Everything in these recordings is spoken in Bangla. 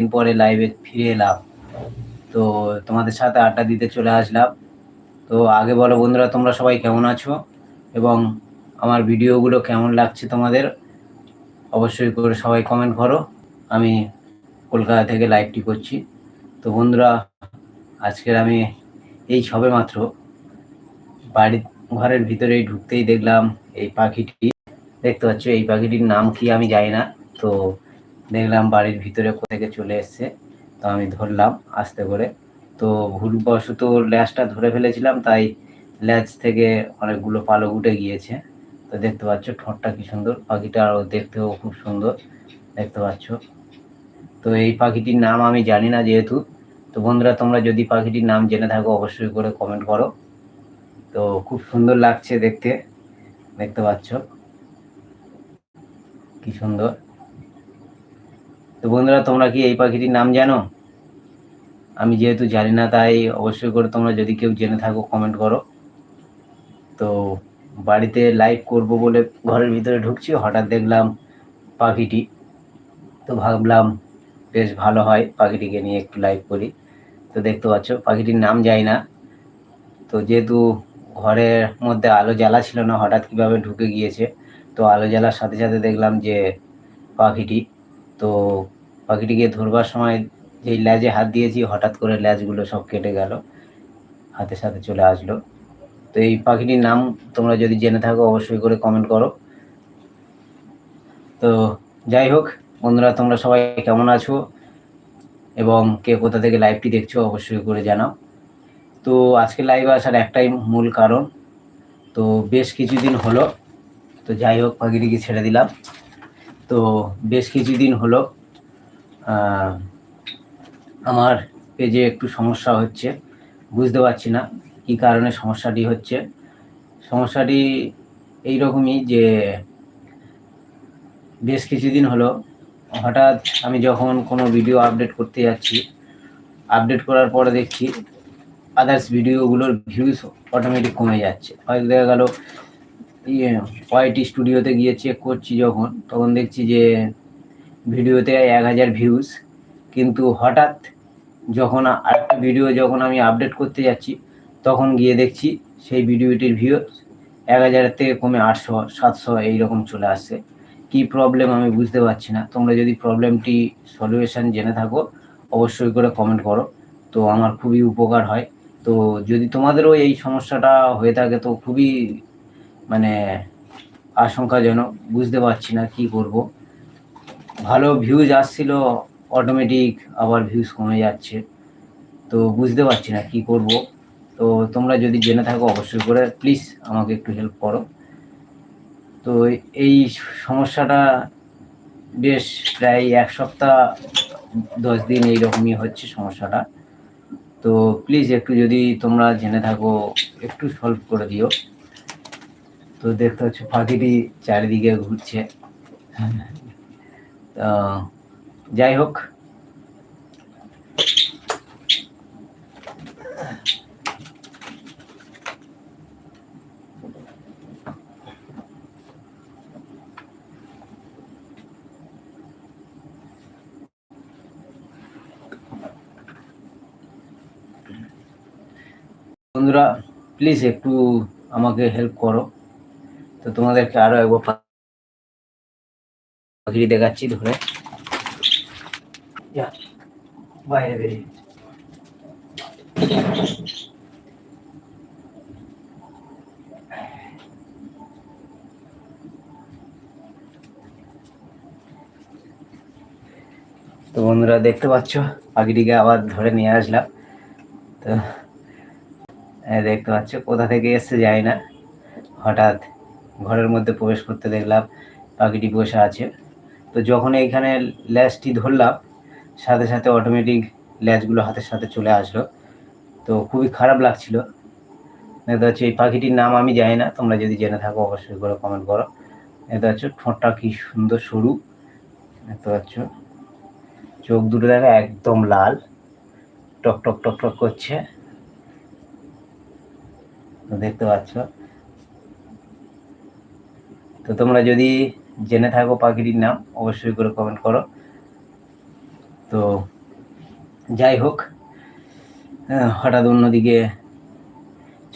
দিন পরে লাইভে ফিরে এলাম। তো তোমাদের সাথে আড্ডা দিতে চলে আসলাম। তো আগে বলো বন্ধুরা, তোমরা সবাই কেমন আছো? এবং আমার ভিডিওগুলো কেমন লাগছে তোমাদের? অবশ্যই করে সবাই কমেন্ট করো। আমি কলকাতা থেকে লাইভটি করছি। তো বন্ধুরা, আজকের আমি এই সবে মাত্র বাড়ির ঘরের ভিতরেই ঢুকতেই দেখলাম এই পাখিটি। দেখতে পাচ্ছ, এই পাখিটির নাম কি আমি জানি না। তো দেখলাম বাড়ির ভিতরে কোথেকে চলে এসছে, তো আমি ধরলাম আস্তে করে। তো ভুলবশত ল্যাজটা ধরে ফেলেছিলাম, তাই ল্যাজ থেকে অনেকগুলো পালক উঠে গিয়েছে। তো দেখতে পাচ্ছ ঠোঁটটা কি সুন্দর, পাখিটা আরও দেখতেও খুব সুন্দর, দেখতে পাচ্ছ। তো এই পাখিটির নাম আমি জানি না যেহেতু। তো বন্ধুরা, তোমরা যদি পাখিটির নাম জেনে থাকো, অবশ্যই করে কমেন্ট করো। তো খুব সুন্দর লাগছে দেখতে দেখতে পাচ্ছ। কি সুন্দর। তো বন্ধুরা, তোমরা কি এই পাখিটির নাম জানো? আমি যেহেতু জানি না, তাই অবশ্যই করে তোমরা যদি কেউ জেনে থাকো কমেন্ট করো। তো বাড়িতে লাইভ করব বলে ঘরের ভিতরে ঢুকছি, হঠাৎ দেখলাম পাখিটি। তো ভাবলাম বেশ ভালো হয় পাখিটিকে নিয়ে একটু লাইভ করি। তো দেখতে পাচ্ছ, পাখিটির নাম যাই না। তো যেহেতু ঘরের মধ্যে আলো জ্বালা ছিল না, হঠাৎ কীভাবে ঢুকে গিয়েছে, তো আলো জ্বালার সাথে সাথে দেখলাম যে পাখিটি তো পাখিটিকে ধরবার সময় যেই ল্যাজে হাত দিয়েছি, হঠাৎ করে ল্যাজগুলো সব কেটে গেল, হাতের সাথে চলে আসলো। তো এই পাখিটির নাম তোমরা যদি জেনে থাকো, অবশ্যই করে কমেন্ট করো। তো যাই হোক, বন্ধুরা, তোমরা সবাই কেমন আছো? এবং কে কোথা থেকে লাইভটি দেখছ, অবশ্যই করে জানাও। তো আজকে লাইভে আসার একটাই মূল কারণ, তো বেশ কিছুদিন হলো, তো যাই হোক, পাখিটিকে ছেড়ে দিলাম। তো বেশ কিছুদিন হলো আমার পেজে একটু সমস্যা হচ্ছে, বুঝতে পারছি না কী কারণে সমস্যাটি হচ্ছে। সমস্যাটি এই রকমই যে বেশ কিছুদিন হলো, হঠাৎ আমি যখন কোনো ভিডিও আপডেট করতে যাচ্ছি, আপডেট করার পরে দেখছি আদার্স ভিডিওগুলোর ভিউজ অটোমেটিক কমে যাচ্ছে। হয়তো দেখা গেল ইয়ে ওয়াইটি স্টুডিওতে গিয়ে চেক করছি যখন, তখন দেখছি যে ভিডিওতে এক হাজার ভিউজ কিন্তু হঠাৎ যখন আরেকটা ভিডিও যখন আমি আপডেট করতে যাচ্ছি, তখন গিয়ে দেখছি সেই ভিডিওটির ভিউ এক হাজারের থেকে কমে আটশো, সাতশো এইরকম চলে আসছে। কি প্রবলেম আমি বুঝতে পারছি না। তোমরা যদি প্রবলেমটি সলিউশন জেনে থাকো, অবশ্যই করে কমেন্ট করো। তো আমার খুবই উপকার হয়। তো যদি তোমাদেরও এই সমস্যাটা হয়ে থাকে, তো খুবই মানে আশঙ্কাজনক বুঝতে পারছি না কি করব। ভালো ভিউজ আসছিল অটোমেটিক আবার ভিউজ কমে যাচ্ছে। তো বুঝতে পারছি না কি করব। তো তোমরা যদি জেনে থাকো অবশ্যই করে প্লিজ আমাকে একটু হেল্প করো। তো এই সমস্যাটা বেশ প্রায় এক সপ্তাহ, দশ দিন এইরকমই হচ্ছে সমস্যাটা। তো প্লিজ একটু যদি তোমরা জেনে থাকো, একটু সলভ করে দিও। তো দেখতে হচ্ছে পাখিটি চারিদিকে ঘুরছে। তো যাই হোক। বন্ধুরা প্লিজ একটু আমাকে হেল্প করো। তো তোমাদেরকে আরও একবার পাখি দেখাচ্ছি ধরে। বাইরে বেরিয়ে তো বন্ধুরা, দেখতে পাচ্ছ, পাখিটিকে আবার ধরে নিয়ে আসলাম। তো দেখতে পাচ্ছ, কোথা থেকে এসছে যায় না। হঠাৎ ঘরের মধ্যে প্রবেশ করতে দেখলাম, পাখিটি বসে আছে। তো যখন এইখানে ল্যাচটি ধরলাম, সাথে সাথে অটোমেটিক ল্যাচগুলো হাতের সাথে চলে আসলো। তো খুবই খারাপ লাগছিল। দেখতে পাচ্ছ এই পাখিটির নাম আমি জানি না, তোমরা যদি জেনে থাকো অবশ্যই করে কমেন্ট করো। দেখতে পাচ্ছ ঠোঁটটা কি সুন্দর সরু। দেখতে পাচ্ছ? চোখ দুটো দেখা একদম লাল। টক টক টক টক করছে। দেখতে পাচ্ছ? তো তোমরা যদি জেনে থাকো পাখিটির নাম, অবশ্যই করে কমেন্ট করো। তো যাই হোক হঠাৎ অন্যদিকে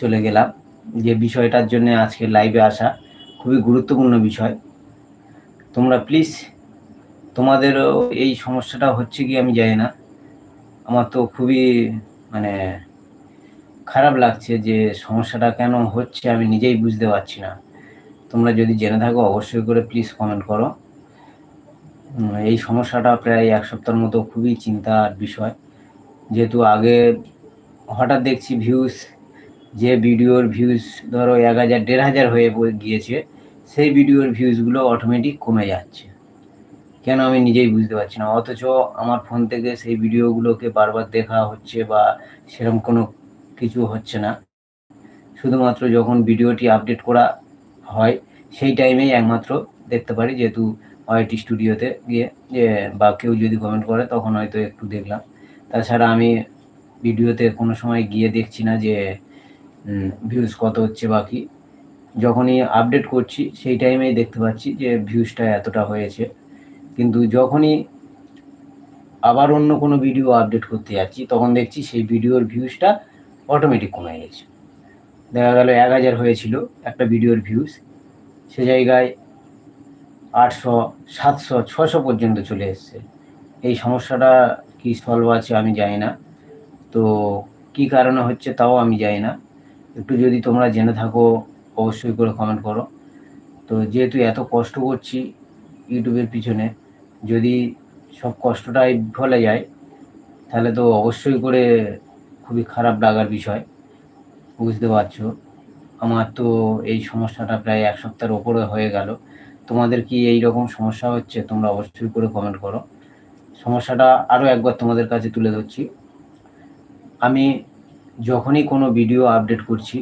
চলে গেলাম। যে বিষয়টার জন্য আজকে লাইভে আসা খুবই গুরুত্বপূর্ণ বিষয়। তোমরা প্লিজ তোমাদেরও এই সমস্যাটা হচ্ছে কি আমি জানি না। আমার তো খুবই মানে খারাপ লাগছে যে সমস্যাটা কেন হচ্ছে আমি নিজেই বুঝতে পারছি না। তোমরা যদি জেনে থাকো, অবশ্যই করে প্লিজ কমেন্ট করো। এই সমস্যাটা প্রায় এক সপ্তাহের মতো খুবই চিন্তার বিষয়। যেহেতু আগে হঠাৎ দেখছি ভিউজ যে ভিডিওর ভিউজ ধরো এক হাজার, দেড় হাজার হয়ে গিয়েছে, সেই ভিডিওর ভিউজগুলো অটোমেটিক কমে যাচ্ছে। কেন আমি নিজেই বুঝতে পারছি না। অথচ আমার ফোন থেকে সেই ভিডিওগুলোকে বারবার দেখা হচ্ছে বা সেরকম কোনো কিছু হচ্ছে না। শুধুমাত্র যখন ভিডিওটি আপডেট করা হয়। সেই টাইমেই একমাত্র দেখতে পারি, যেহেতু ওয়াইটি স্টুডিওতে গিয়ে, যে, বা কেউ যদি কমেন্ট করে, তখন হয়তো একটু দেখলাম। তাছাড়া আমি ভিডিওতে কোনো সময় গিয়ে দেখছি না যে ভিউজ কত হচ্ছে বাকি যখনই আপডেট করছি, সেই টাইমেই দেখতে পাচ্ছি যে ভিউজটা এতটা হয়েছে। কিন্তু যখনই আবার অন্য কোনো ভিডিও আপডেট করতে যাচ্ছি, তখন দেখছি সেই ভিডিওর ভিউজটা অটোমেটিক কমে গেছে। দেখা গেল এক হাজার হয়েছিল একটা ভিডিওর ভিউজ সে জায়গায় আটশো, সাতশো ছশো পর্যন্ত চলে এসছে। এই সমস্যাটা কি সলভ আছে আমি জানি না। তো কি কারণে হচ্ছে তাও আমি জানি না। একটু যদি তোমরা জেনে থাকো, অবশ্যই করে কমেন্ট করো। তো যেহেতু এত কষ্ট করছি ইউটিউবের পিছনে, যদি সব কষ্টটাই ফলে যায়, তাহলে তো অবশ্যই করে খুবই খারাপ লাগার বিষয়। বুঝতে পারছ। আমার তো এই সমস্যাটা প্রায় এক সপ্তাহের ওপরে হয়ে গেল। তোমাদের কি এই রকম সমস্যা হচ্ছে, তোমরা অবশ্যই করে কমেন্ট করো। সমস্যাটা আরও একবার তোমাদের কাছে তুলে ধরছি। আমি যখনই কোনো ভিডিও আপডেট করছি,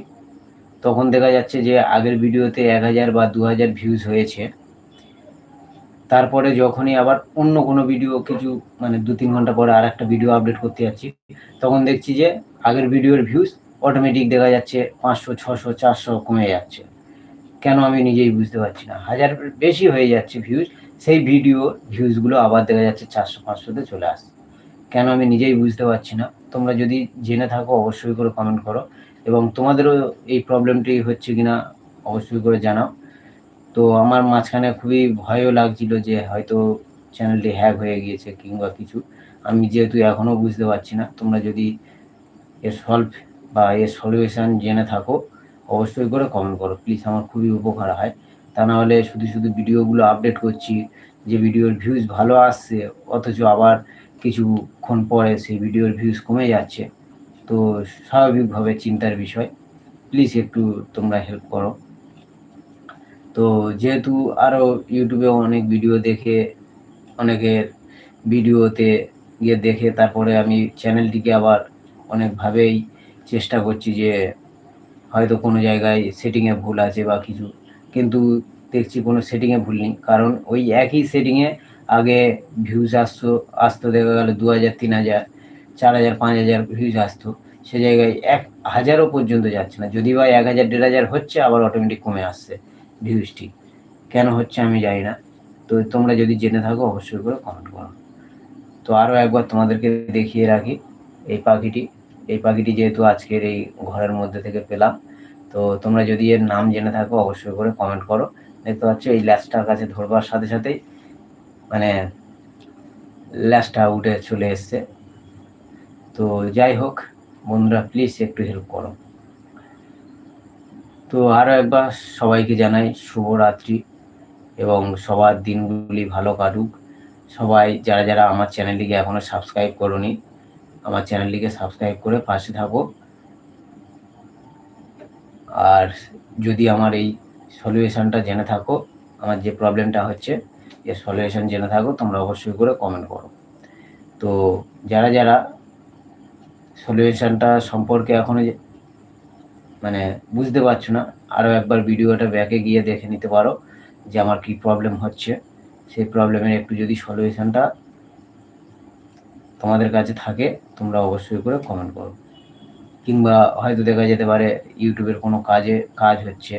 তখন দেখা যাচ্ছে যে আগের ভিডিওতে এক হাজার বা দু হাজার ভিউজ হয়েছে। তারপরে যখনই আবার অন্য কোনো ভিডিও কিছু মানে দু তিন ঘণ্টা পরে আর একটা ভিডিও আপডেট করতে যাচ্ছি, তখন দেখছি যে আগের ভিডিওর ভিউজ অটোমেটিক দেখা যাচ্ছে পাঁচশো, ছশো, চারশো কমে যাচ্ছে। কেন আমি নিজেই বুঝতে পারছি না। হাজার বেশি হয়ে যাচ্ছে ভিউজ সেই ভিডিও ভিউজগুলো আবার দেখা যাচ্ছে চারশো, পাঁচশোতে চলে আসছে। কেন আমি নিজেই বুঝতে পারছি না? তোমরা যদি জেনে থাকো, অবশ্যই করে কমেন্ট করো। এবং তোমাদেরও এই প্রবলেমটি হচ্ছে কিনা, অবশ্যই করে জানাও। তো আমার মাঝখানে খুবই ভয়ও লাগছিল যে হয়তো চ্যানেলটি হ্যাক হয়ে গিয়েছে কিংবা কিছু। আমি যেহেতু এখনও বুঝতে পারছি না, তোমরা যদি এর সলভ বা এর সলিউশন জেনে থাকো, অবশ্যই করে কমেন্ট করো। প্লিজ আমার খুবই উপকার হয়। তা না হলে শুধু শুধু ভিডিওগুলো আপডেট করছি, যে ভিডিওর ভিউজ ভালো আসছে, অথচ আবার কিছুক্ষণ পরে সেই ভিডিওর ভিউজ কমে যাচ্ছে। তো স্বাভাবিকভাবে চিন্তার বিষয়। প্লিজ একটু তোমরা হেল্প করো। তো যেহেতু আরও ইউটিউবে অনেক ভিডিও দেখে, অনেকের ভিডিওতে গিয়ে দেখে, তারপরে আমি চ্যানেলটিকে আবার অনেকভাবেই চেষ্টা করছি যে হয়তো কোনো জায়গায় সেটিংয়ে ভুল আছে বা কিছু, কিন্তু দেখছি কোনো সেটিংয়ে ভুল নেই। কারণ ওই একই সেটিংয়ে আগে ভিউজ আসতো আসতো দেখা গেল দু হাজার, তিন হাজার, চার হাজার, পাঁচ হাজার ভিউজ আসতো। সে জায়গায় এক হাজারও পর্যন্ত যাচ্ছে না। যদি বা এক হাজার, দেড় হাজার হচ্ছে, আবার অটোমেটিক কমে আসছে ভিউজটি কেন হচ্ছে আমি জানি না। তো তোমরা যদি জেনে থাকো, অবশ্যই করে কমেন্ট করো। তো আরও একবার তোমাদেরকে দেখিয়ে রাখি এই পাখিটি। এই পাখিটি যেহেতু আজকের এই ঘরের মধ্যে থেকে পেলাম, তো তোমরা যদি এর নাম জেনে থাকো অবশ্যই করে কমেন্ট করো। দেখতে পাচ্ছ এই ল্যাচটার কাছে ধরবার সাথে সাথেই মানে ল্যাচটা উঠে চলে এসছে। তো যাই হোক, বন্ধুরা প্লিজ একটু হেল্প করো। তো আরও একবার সবাইকে জানাই শুভরাত্রি এবং সবার দিনগুলি ভালো কাটুক। সবাই, যারা যারা আমার চ্যানেলটিকে এখনও সাবস্ক্রাইব করোনি আমার চ্যানেলটিকে সাবস্ক্রাইব করে পাশে থাকো। আর যদি আমার এই সলিউশনটা জেনে থাকো, আমার যে প্রবলেমটা হচ্ছে এর সলিউশন জেনে থাকো, তোমরা অবশ্যই করে কমেন্ট করো। তো যারা যারা সলিউশনটা সম্পর্কে এখনও মানে বুঝতে পারছ না আরও একবার ভিডিওটা ব্যাকে গিয়ে দেখে নিতে পারো যে আমার কি প্রবলেম হচ্ছে। সেই প্রবলেমের একটু যদি সলিউশনটা তোমাদের কাছে থাকে, তোমরা অবশ্যই করে কমেন্ট করো। কিংবা হয়তো দেখা যেতে পারে ইউটিউবের কোনো কাজে কাজ হচ্ছে,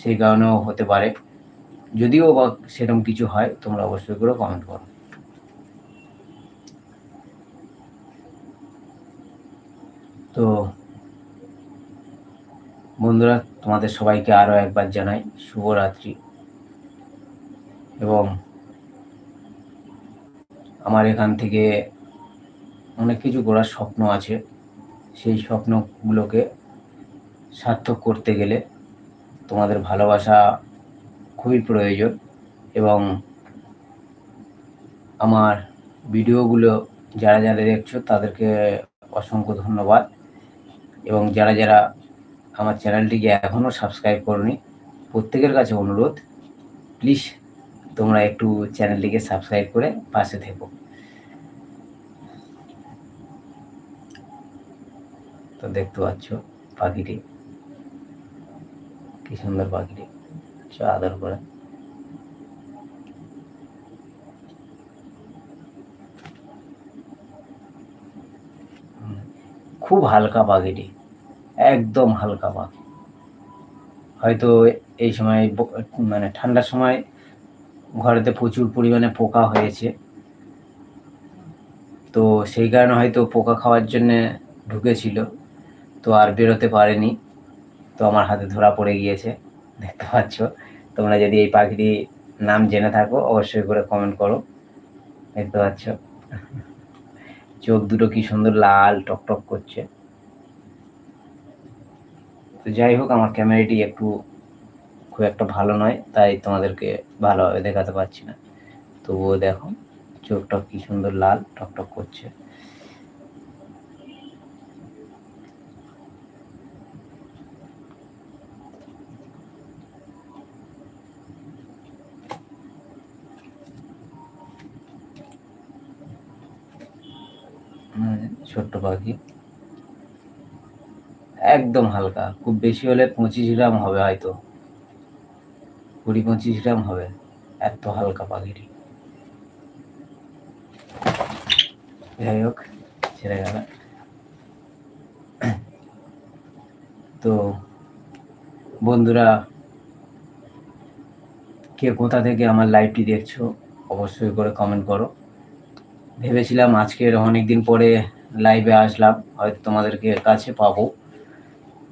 সেই কারণেও হতে পারে। যদিও বা সেরকম কিছু হয়, তোমরা অবশ্যই করে কমেন্ট করো। তো বন্ধুরা, তোমাদের সবাইকে আরও একবার জানাই শুভরাত্রি। এবং আমার এখান থেকে অনেক কিছু করার স্বপ্ন আছে। সেই স্বপ্নগুলোকে সার্থক করতে গেলে তোমাদের ভালোবাসা খুবই প্রয়োজন এবং আমার ভিডিওগুলো যারা যারা দেখছ তাদেরকে অসংখ্য ধন্যবাদ এবং যারা যারা আমার চ্যানেলটিকে এখনও সাবস্ক্রাইব করনি, প্রত্যেকের কাছে অনুরোধ প্লিজ তোমরা একটু চ্যানেলটিকে সাবস্ক্রাইব করে পাশে থেকো। তো দেখতে পাচ্ছ পাখিটি। কি সুন্দর পাখিটি। আদর করে। খুব হালকা পাখিটি। একদম হালকা পাখি। হয়তো এই সময় মানে ঠান্ডার সময় ঘরেতে প্রচুর পরিমাণে পোকা হয়েছে। তো সেই কারণে হয়তো পোকা খাওয়ার জন্যে ঢুকেছিল। তো আর বেরোতে পারেনি। তো আমার হাতে ধরা পড়ে গিয়েছে। দেখতে পাচ্ছ? তোমরা যদি এই পাখিটি নাম জেনে থাকো, অবশ্যই করে কমেন্ট করো। দেখতে পাচ্ছ? চোখ দুটো কি সুন্দর লাল টকটক করছে। তো যাই হোক, আমার ক্যামেরাটি একটু খুব একটা ভালো নয়, তাই তোমাদেরকে ভালোভাবে দেখাতে পারছি না। তবুও দেখো, চোখটা কি সুন্দর লাল টকটক করছে। ছোট্ট পাখি। একদম হালকা, খুব বেশি হলে পঁচিশ গ্রাম হবে হয়তো। কুড়ি পঁচিশ গ্রাম হবে, এত হালকা পাখিটি। যাই হোক, ছেড়ে গেল। তো বন্ধুরা, কে কোথা থেকে আমার লাইভটি দেখছ, অবশ্যই করে কমেন্ট করো। ভেবেছিলাম আজকের অনেক দিন পরে লাইভে আসলাম, হয়তো তোমাদেরকে কাছে পাবো।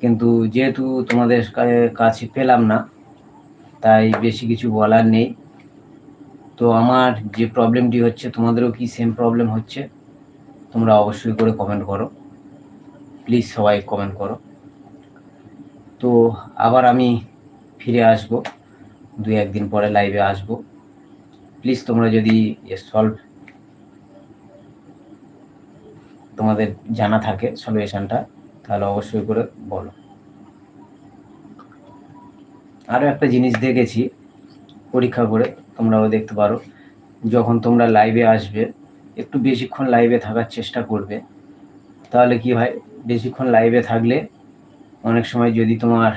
কিন্তু যেহেতু তোমাদের কাছে পেলাম না তাই বেশি কিছু বলার নেই। তো আমার যে প্রবলেমটি হচ্ছে, তোমাদেরও কি সেম প্রবলেম হচ্ছে? তোমরা অবশ্যই করে কমেন্ট করো। প্লিজ সবাই কমেন্ট করো। তো আবার আমি ফিরে আসব। দুই একদিন পরে লাইভে আসব। প্লিজ তোমরা যদি সলভ তোমাদের জানা থাকে সলিউশনটা তাহলে অবশ্যই করে বলো। আরও একটা জিনিস দেখেছি পরীক্ষা করে, তোমরাও দেখতে পারো। যখন তোমরা লাইভে আসবে, একটু বেশিক্ষণ লাইভে থাকার চেষ্টা করবে। তাহলে কি হয়, বেশিক্ষণ লাইভে থাকলে অনেক সময় যদি তোমার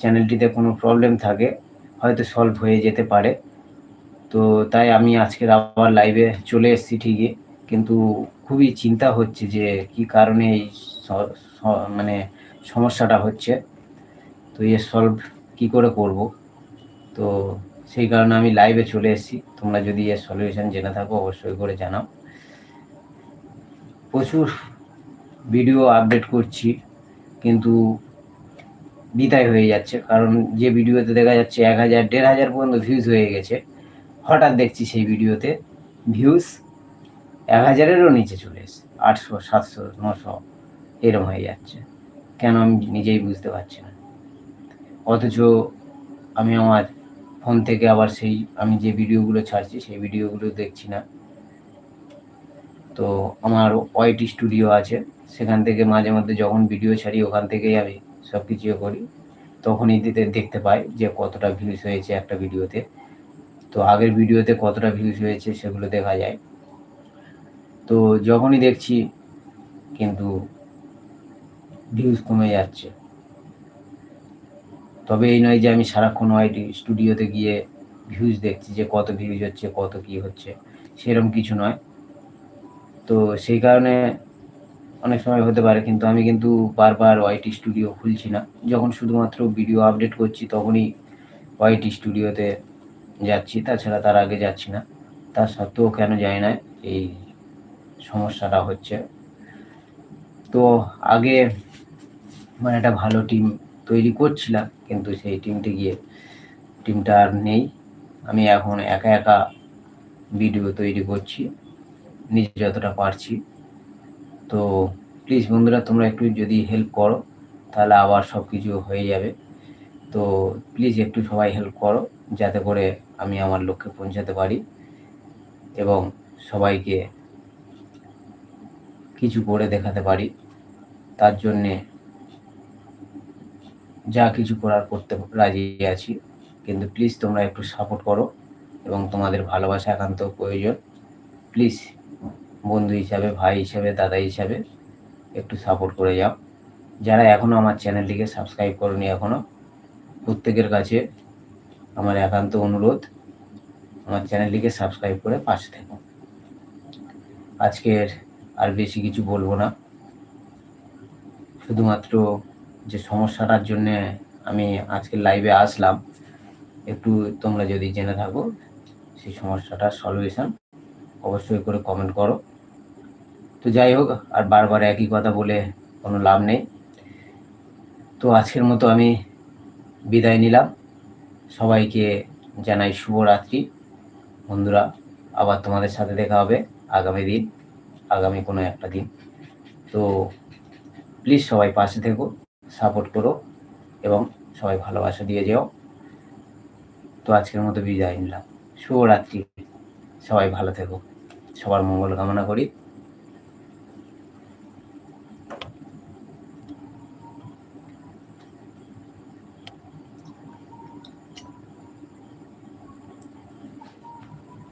চ্যানেলটিতে কোনো প্রবলেম থাকে, হয়তো সলভ হয়ে যেতে পারে। তো তাই আমি আজকের আবার লাইভে চলে এসেছি ঠিকই, কিন্তু খুবই চিন্তা হচ্ছে যে কি কারণে এই মানে সমস্যাটা হচ্ছে। তো এর সলভ কি করে করব? তো সেই কারণে আমি লাইভে চলে এসেছি। তোমরা যদি এর সলিউশন জেনে থাকো, অবশ্যই করে জানাও। প্রচুর ভিডিও আপডেট করছি, কিন্তু বিদায় হয়ে যাচ্ছে। কারণ যে ভিডিওতে দেখা যাচ্ছে এক হাজার, দেড় হাজার পর্যন্ত ভিউজ হয়ে গেছে। হঠাৎ দেখছি সেই ভিডিওতে ভিউজ এক হাজারেরও নিচে চলে এসছে। আটশো, সাতশো, নশো, এরম হয়ে যাচ্ছে। কেন আমি নিজেই বুঝতে পারছি না। অথচ আমি আমার ফোন থেকে আবার সেই, আমি যে ভিডিওগুলো ছাড়ছি, সেই ভিডিওগুলো দেখছি না। তো আমার ওয়াইটি স্টুডিও আছে। সেখান থেকে মাঝে মধ্যে যখন ভিডিও ছাড়ি, ওখান থেকেই আমি সব কিছু করি। তখনই দেখতে পাই যে কতটা ভিউজ হয়েছে একটা ভিডিওতে তো আগের ভিডিওতে কতটা ভিউজ হয়েছে সেগুলো দেখা যায়। তো যখনই দেখছি, কিন্তু ভিউজ কমে যাচ্ছে। তবে এই নয় যে আমি সারাক্ষণ ওয়াইটি স্টুডিওতে গিয়ে ভিউজ দেখছি যে কত ভিউজ হচ্ছে, কত কি হচ্ছে, সেরকম কিছু নয়। তো সেই কারণে অনেক সময় হতে পারে, কিন্তু আমি কিন্তু বারবার ওয়াইটি স্টুডিও খুলছি না। যখন শুধুমাত্র ভিডিও আপডেট করছি, তখনই ওয়াইটি স্টুডিওতে যাচ্ছি, তাছাড়া তার আগে যাচ্ছি না। তা সত্ত্বেও কেন যায় না এই সমস্যাটা হচ্ছে। তো আগে মানে একটা ভালো টিম তৈরি করছিলাম, কিন্তু সেই টিমটি গিয়ে টিমটা আর নেই। আমি এখন একা একা ভিডিও তৈরি করছি, নিজে যতটা পারছি। তো প্লিজ বন্ধুরা, তোমরা একটু যদি হেল্প করো, তাহলে আবার সব কিছু হয়ে যাবে। তো প্লিজ একটু সবাই হেল্প করো, যাতে করে আমি আমার লক্ষ্যে পৌঁছাতে পারি এবং সবাইকে কিছু করে দেখাতে পারি। তার জন্যে যা কিছু করার করতে রাজি আছি। কিন্তু প্লিজ তোমরা একটু সাপোর্ট করো এবং তোমাদের ভালোবাসা একান্ত প্রয়োজন। প্লিজ বন্ধু হিসাবে, ভাই হিসাবে, দাদা হিসাবে একটু সাপোর্ট করে যাও। যারা এখনও আমার চ্যানেলটিকে সাবস্ক্রাইব করনি এখনও প্রত্যেকের কাছে আমার একান্ত অনুরোধ, আমার চ্যানেলটিকে সাবস্ক্রাইব করে পাশে থেকো। আজকের আর বেশি কিছু বলব না। শুধুমাত্র যে সমস্যাটার জন্যে আমি আজকের লাইভে আসলাম, একটু তোমরা যদি জেনে থাকো সেই সমস্যাটার সলিউশন, অবশ্যই করে কমেন্ট করো। তো যাই হোক, আর বারবার একই কথা বলে কোনো লাভ নেই। তো আজকের মতো আমি বিদায় নিলাম। সবাইকে জানাই শুভরাত্রি। বন্ধুরা, আবার তোমাদের সাথে দেখা হবে আগামী দিন, আগামী কোনো একটা দিন। তো প্লিজ সবাই পাশে থেকো। সাপোর্ট করো এবং সবাই ভালোবাসা দিয়ে যেও। তো আজকের মতো বিজয় নিলাম। শুভরাত্রি। সবাই ভালো থেকো। সবার মঙ্গল কামনা করি।